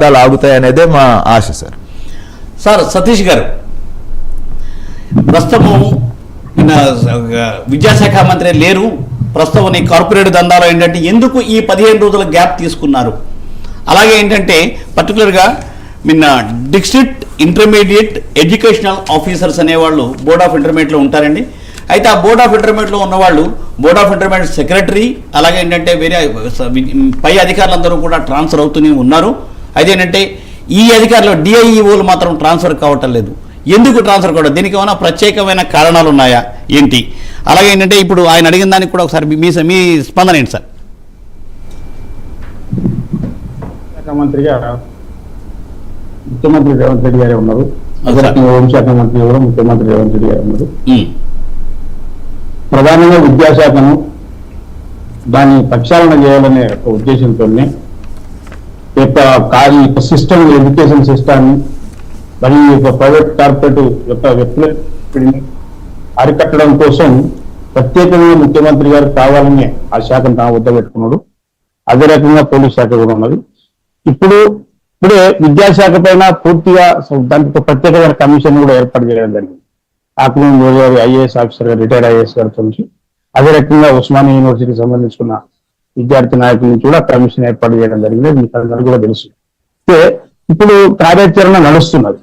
ఫలితాలు ఆగుతాయనేదే మా ఆశ sir. Sir Satish గారు ప్రస్తుతము విద్యాశాఖ మంత్రి లేరు. ప్రస్తుతం ఈ కార్పొరేట్ దందాలో ఏంటంటే ఎందుకు ఈ పదిహేను రోజుల గ్యాప్ తీసుకున్నారు? అలాగే ఏంటంటే పర్టికులర్గా నిన్న డిస్ట్రిక్ట్ ఇంటర్మీడియట్ ఎడ్యుకేషనల్ ఆఫీసర్స్ అనేవాళ్ళు బోర్డ్ ఆఫ్ ఇంటర్మీడియట్లో ఉంటారండి. అయితే ఆ బోర్డ్ ఆఫ్ ఇంటర్మీడియట్లో ఉన్నవాళ్ళు బోర్డ్ ఆఫ్ ఇంటర్మీడియట్ సెక్రటరీ అలాగే ఏంటంటే వేరే పై అధికారులందరూ కూడా ట్రాన్స్ఫర్ అవుతూనే ఉన్నారు. అదేంటంటే ఈ అధికారులు డిఐఈఓలు మాత్రం ట్రాన్స్ఫర్ కావటం లేదు. ఎందుకు ట్రాన్స్ఫర్ కావడం? దీనికి ఏమైనా ప్రత్యేకమైన కారణాలు ఉన్నాయా? ఏంటి? అలాగే ఏంటంటే ఇప్పుడు ఆయన అడిగిన దానికి కూడా ఒకసారి మీ మీ స్పందన ఏంటి సార్? మంత్రిగా ముఖ్యమంత్రి రేవంత్ రెడ్డి గారే ఉన్నారు. హోంశాఖ మంత్రి కూడా ముఖ్యమంత్రి రేవంత్ రెడ్డి గారు ఉన్నారు. ప్రధానంగా విద్యాశాఖను దాన్ని ప్రక్షాళన చేయాలనే ఒక ఉద్దేశంతో యొక్క యొక్క సిస్టమ్ ఎడ్యుకేషన్ సిస్టమ్ మరియు యొక్క ప్రైవేట్ కార్పొరేట్ యొక్క వ్యక్తులని అరికట్టడం కోసం ప్రత్యేకంగా ముఖ్యమంత్రి గారు కావాలని ఆ శాఖను తాను వద్ద పెట్టుకున్నాడు అదే రకంగా పోలీస్ శాఖ కూడా ఉన్నది. ఇప్పుడు ఇప్పుడే విద్యాశాఖ పైన పూర్తిగా దానికి ప్రత్యేకమైన కమిషన్ కూడా ఏర్పాటు చేయడం జరిగింది. ఆకులం గోదావరి ఐఏఎస్ ఆఫీసర్ గారు రిటైర్డ్ ఐఏఎస్ గారితో నుంచి. అదే రకంగా ఉస్మానియా యూనివర్సిటీకి సంబంధించుకున్న విద్యార్థి నాయకులను కూడా కమిషన్ ఏర్పాటు చేయడం జరిగింది. మీకు అందరూ కూడా తెలుసు. అయితే ఇప్పుడు కార్యాచరణ నడుస్తున్నది.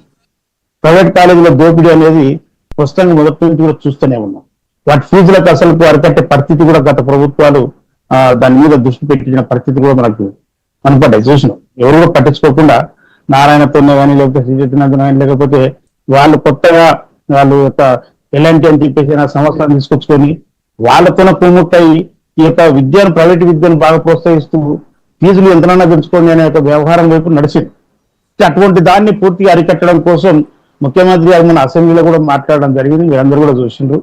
ప్రైవేట్ కాలేజీల దోపిడీ అనేది పుస్తకం మొదటి నుంచి కూడా చూస్తూనే ఉన్నాం. వాటి ఫీజులకు అసలు అరికట్టే పరిస్థితి కూడా గత ప్రభుత్వాలు దాని మీద దృష్టి పెట్టిన పరిస్థితి కూడా మనకు కనపడ్డాయి. చూసినాం. ఎవరు కూడా పట్టించుకోకుండా నారాయణతోనే కానీ లేకపోతే శ్రీచైతన్యంతో కానీ లేకపోతే వాళ్ళు కొత్తగా వాళ్ళు యొక్క ఎలాంటి అని చెప్పేసి సంవత్సరాన్ని తీసుకొచ్చుకొని వాళ్ళతోనే కుమ్ముట్టయి ఈ యొక్క విద్యను ప్రైవేట్ విద్యను బాగా ప్రోత్సహిస్తూ ఫీజులు ఎంతనన్నా పెంచుకోండి అనే ఒక వ్యవహారం వైపు నడిచింది. అటువంటి దాన్ని పూర్తిగా అరికట్టడం కోసం ముఖ్యమంత్రి గారు మన అసెంబ్లీలో కూడా మాట్లాడడం జరిగింది. మీరందరూ కూడా చూసిండ్రు.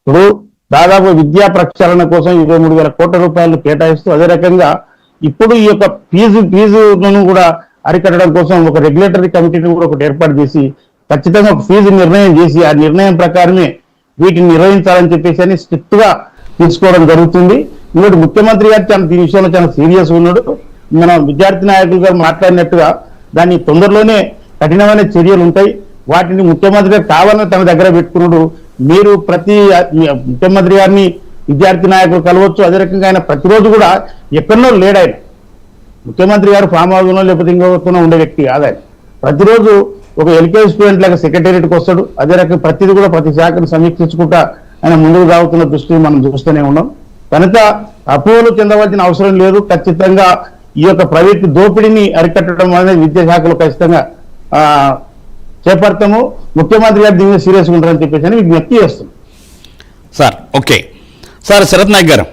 ఇప్పుడు దాదాపు విద్యా ప్రక్షాళన కోసం ఇరవై మూడు వేల కోట్ల రూపాయలు కేటాయిస్తూ అదే రకంగా ఇప్పుడు ఈ యొక్క ఫీజు ఫీజును కూడా అరికట్టడం కోసం ఒక రెగ్యులేటరీ కమిటీని కూడా ఒకటి ఏర్పాటు చేసి ఖచ్చితంగా ఒక ఫీజు నిర్ణయం చేసి ఆ నిర్ణయం ప్రకారమే వీటిని నిర్వహించాలని చెప్పేసి అని స్ట్రిక్ట్గా తీసుకోవడం జరుగుతుంది. ఇంకోటి ముఖ్యమంత్రి గారు చాలా దీని విషయంలో చాలా సీరియస్ ఉన్నాడు. మన విద్యార్థి నాయకులు గారు మాట్లాడినట్టుగా దాన్ని తొందరలోనే కఠినమైన చర్యలు ఉంటాయి. వాటిని ముఖ్యమంత్రి గారు కావాలని తన దగ్గర పెట్టుకున్నాడు. మీరు ప్రతి ముఖ్యమంత్రి గారిని విద్యార్థి నాయకులు కలవచ్చు. అదే రకంగా ఆయన ప్రతిరోజు కూడా ఎక్కడో లేడు ఆయన. ముఖ్యమంత్రి గారు ఫామ్ హౌస్లో లేకపోతే ఇంకొకతోనో ఉండే వ్యక్తి కాదు ఆయన. ప్రతిరోజు ఒక ఎల్కేజీ స్టూడెంట్ లాగా సెక్రటేరియట్కి వస్తాడు. అదే రకంగా ప్రతిదీ కూడా ప్రతి శాఖను సమీక్షించుకుంటా ఆయన ముందుకు సాగుతున్న దృష్టిని మనం చూస్తూనే ఉన్నాం. కనుక అపోహలు చెందవలసిన అవసరం లేదు. ఖచ్చితంగా ఈ యొక్క ప్రైవేట్ దోపిడీని అరికట్టడం అనేది విద్యాశాఖలో ఖచ్చితంగా ఆ, చేపడతాము. ముఖ్యమంత్రి గారు దీని మీద సీరియస్గా ఉంటారని చెప్పేసి అని విజ్ఞప్తి చేస్తున్నాం. Sir okay. Sir Sarath Nayak garu.